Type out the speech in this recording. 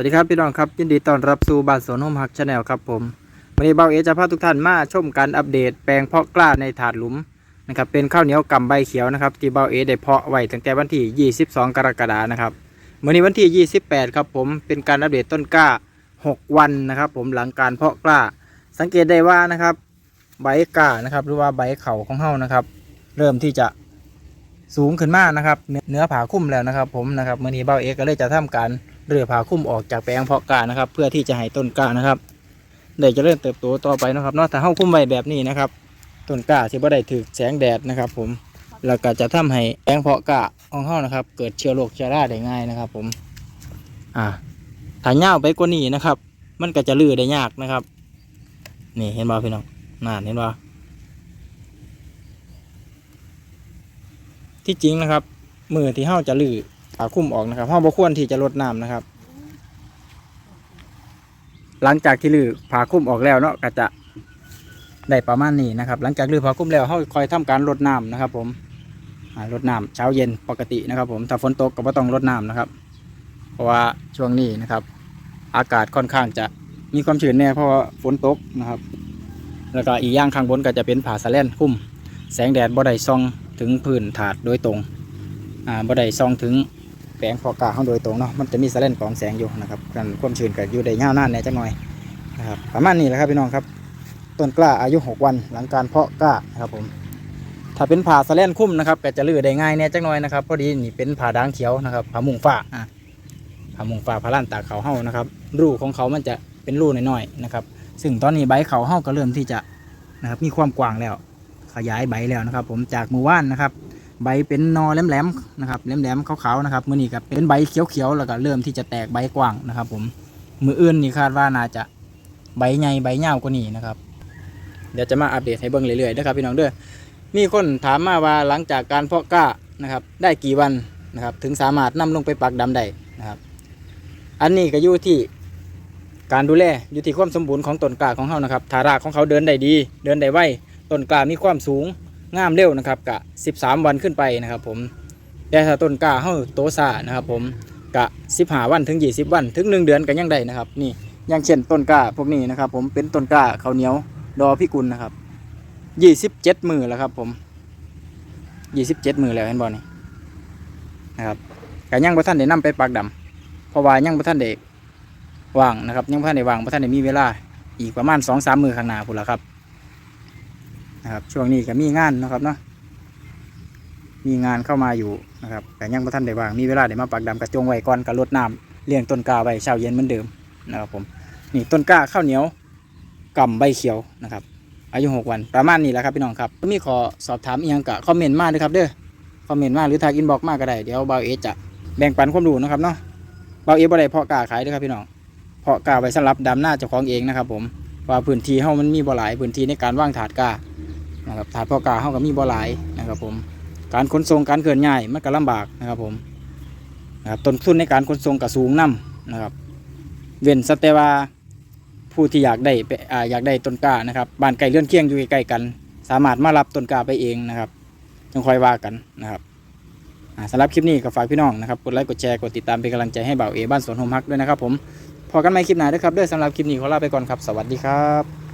วัสดีครับพี่น้องครับยินดีต้อนรับสู่บ้านสวนโฮมฮักชาแนลครับผมวันนี้เบาเอจะพาทุกท่านมาชมการอัปเดตแปลงเพาะกล้าในถาดหลุมนะครับเป็นข้าวเหนียวกำใบเขียวนะครับที่เบาเอได้เพาะไว้ตั้งแต่วันที่ 22 กรกฎานะครับวันนี้วันที่ 28 ครับผมเป็นการอัปเดตต้นกล้า 6 วันนะครับผมหลังการเพาะกล้า สังเกตได้ว่านะครับใบกล้านะครับหรือว่าใบเข่าของเฮานะครับ เริ่มที่จะสูงขึ้นมากนะครับเนื้อเนื้อผาคุ้มแล้วนะครับ ผมนะครับมื่อนี้เบาเอกก็เลยจะทำการ เรือผาคุ้มออกจากแปลงเพาะกล้านะครับ เพื่อที่จะให้ต้นกล้านะครับได้จะเริ่มเติบโตต่อไปนะครับเนอกจากเฮาคุ้มไว้แบบนี้นะครับต้นกล้าที่บ่ได้ถือแสงแดดนะครับ ผมแล้วก็จะทำให้แปลงเพาะกล้าของเฮานะครับ เกิดเชื้อโรคเชื้อราได้ง่ายนะครับ ผม อ่าถ้าเน่าไปกว่านี้นะครับ มันก็จะลือได้ยากนะครับ นี่เห็นบ่พี่น้องน่าเห็นบ่ที่จริงนะครับมือที่เฮาจะลื้อ ผาคุ้มออกนะครับเฮาบ่ควรที่จะลดน้ำนะครับ หลังจากที่ลื้อผาคุ้มออกแล้วเนาะก็จะได้ประมาณนี้นะครับ หลังจากลื้อผาคุ้มแล้วเฮาคอยทำการลดน้ำนะครับ ผมอ่ารดน้ำเช้าเย็นปกตินะครับ ผมถ้าฝนตกก็บ่ต้องรดน้ำนะครับ เพราะว่าช่วงนี้นะครับ อากาศค่อนข้างจะมีความชื้นแน่เพราะว่าฝนตกนะครับ แล้วก็อีกอย่างข้างบนก็จะเป็นผาสะแลนคุ้ม แสงแดดบ่ได้ส่องถึงพื้นถาดโดยตรง อ่าบ่ได้ส่องถึง แปลงพอกาเขาโดยตรงเนาะมันจะมีสเลนกรองแสงอยู่นะครับกันความชื้นก็อยู่ได้ยาวนานแน่จักหน่อยนะครับประมาณนี้แหละครับพี่น้องครับต้นกล้าอายุ 6 วันหลังการเพาะกล้านะครับผมถ้าเป็นผ่าสเลนคุ้มนะครับก็จะลื้อได้ง่ายแน่จักหน่อยนะครับพอดีนี่เป็นผ่าด่างเขียวนะครับผ่ามุงฟ้าอะผ่ามุงฟ้าผ่าล้านตาเขาเฮานะครับรูของเขามันจะเป็นรูน้อยๆนะครับซึ่งตอนนี้ใบเขาเฮาก็เริ่มที่จะนะครับมีความกว้างแล้ว ขยายใบแล้วนะครับ ผมจากมือว่านนะครับ ใบเป็นนอแหลมๆนะครับแหลมๆขาวๆนะครับมือนี้ก็เป็นใบเขียวๆแล้วก็เริ่มที่จะแตกใบกว้างนะครับ ผมมืออื่นนี่คาดว่าน่าจะใบใหญ่ใบยาวกว่านี้นะครับ เดี๋ยวจะมาอัปเดตให้เบิ่งเรื่อยๆนะครับพี่น้องเด้อมีคนถามมาว่าหลังจากการเพาะกล้านะครับ ได้กี่วันนะครับ ถึงสามารถนำลงไปปักดำได้นะครับ อันนี้ก็อยู่ที่การดูแลอยู่ที่ความสมบูรณ์ของต้นกล้าของเขานะครับถ้ารากของเขาเดินได้ดี เดินได้ไวต้นกล้ามีความสูง งามเร็วนะครับกะ 13 วันขึ้นไปนะครับ ผมแต่ถ้าต้นกล้าเฮาโตซานะครับ ผมกะ 15 วันถึง 20 วัน ถึง 1 เดือนก็ยังได้นะครับ นี่อย่างเช่นต้นกล้าพวกนี้นะครับ ผมเป็นต้นกล้าข้าวเหนียวดอพิกุลนะครับ 27 มือแล้วครับ ผม 27 มือแล้วเห็นบ่นี่นะครับก็ยังบ่ทันได้นำไปปักดำเพราะว่ายังบ่ทันได้ว่างนะครับยังบ่ทันได้ว่างบ่ทันได้มีเวลาอีกประมาณ2-3มือข้างหน้าพุ่นละครับ นะครับ ช่วงนี้ก็มีงานนะครับเนาะมีงานเข้ามาอยู่นะครับแต่ยังไม่ทันได้ว่างมีเวลาเดี๋ยวมาปักดำกระจงไว้ก่อนกับรดน้ำเลี้ยงต้นกาไว้เช้าเย็นเหมือนเดิมนะครับผมนี่ต้นกาข้าวเหนียวกำใบเขียวนะครับ อายุหกวันประมาณนี้แหละครับพี่น้องครับมีขอสอบถามอีกอย่างกะคอมเมนต์มาด้วยครับเด้อคอมเมนต์มาหรือทางอินบ็อกมาก็ได้เดี๋ยวเบาเอจะแบ่งปันความรู้นะครับเนาะเบาเอบ่ได้เพาะกาขายด้วยครับพี่น้องเพาะกาไว้สำหรับดำหน้าเจ้าของเองนะครับผมว่าพื้นที่เฮามันมีบ่หลายพื้นที่ในการว่างถาดกา นะครับถาดพ่อกาเขาก็มีบ่หลายนะครับผมการขนส่งการเคลื่อนย้ายมันก็ลำบากนะครับผมนะครับต้นทุนในการขนส่งก็สูงนํนะครับ เว้นสแต่ว่าผู้ที่อยากได้อยากได้ต้นกล้านะครับบ้านไก่เลื่อนเคียงอยู่ใกล้กัน สามารถมารับต้นกล้าไปเองนะครับจังค่อยว่ากันนะครับสำหรับคลิปนี้ก็ฝากพี่น้องนะครับกดไลค์กดแชร์กดติดตามเป็นกำลังใจให้บ่าวเอบ้านสวนโฮมฮักด้วยนะครับผมพอกันใหม่คลิปหน้าด้วยครับด้วยสำหรับคลิปนี้ขอลาไปก่อนครับ สวัสดีครับ